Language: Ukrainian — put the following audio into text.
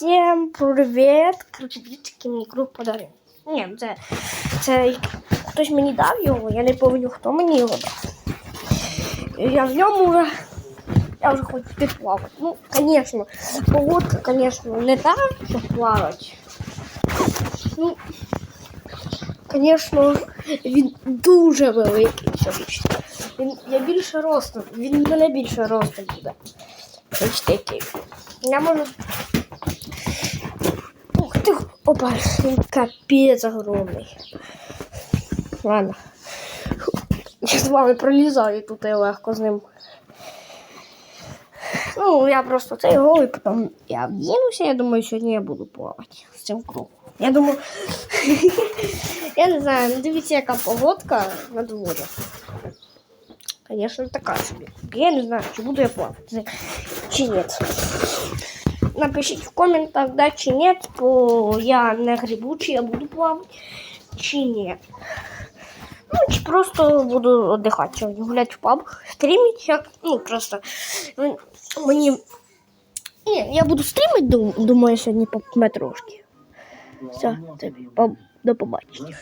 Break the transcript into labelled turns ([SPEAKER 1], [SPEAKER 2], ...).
[SPEAKER 1] Всім привіт! Короче, дивіться, який мені круг подарив. Ні, це, це хтось мені дав його, я не пам'ятаю, хто мені його дав. Я в ньому вже, я вже хочу піти плавати. Ну, звісно, погодка, звісно, не так, щоб плавати. Ну, звісно, він дуже великий. сьогодні. Він, я більше росту, він мене більше росту буде. Ось такий. Я можу. Опа, він капець огромний. Ладно. Я з вами пролізаю тут і легко з ним. Ну, я просто цей голий, потім я вдінуся, я думаю, сьогодні я буду плавати з цим кругом. Я думаю, я не знаю, ну дивіться, яка погодка на дворі. Конечно, така собі. Я не знаю, чи буду я плавати, чи ні. Напишіть в коментах, да, чи ні, бо я не грибу, чи я буду плавати, чи ні. Ну, чи просто буду віддихати гуляти в паб, стрімити, як, ну, просто мені... Ні, я буду стрімити, думаю, сьогодні по метрошки. Все, тобі, до побачення.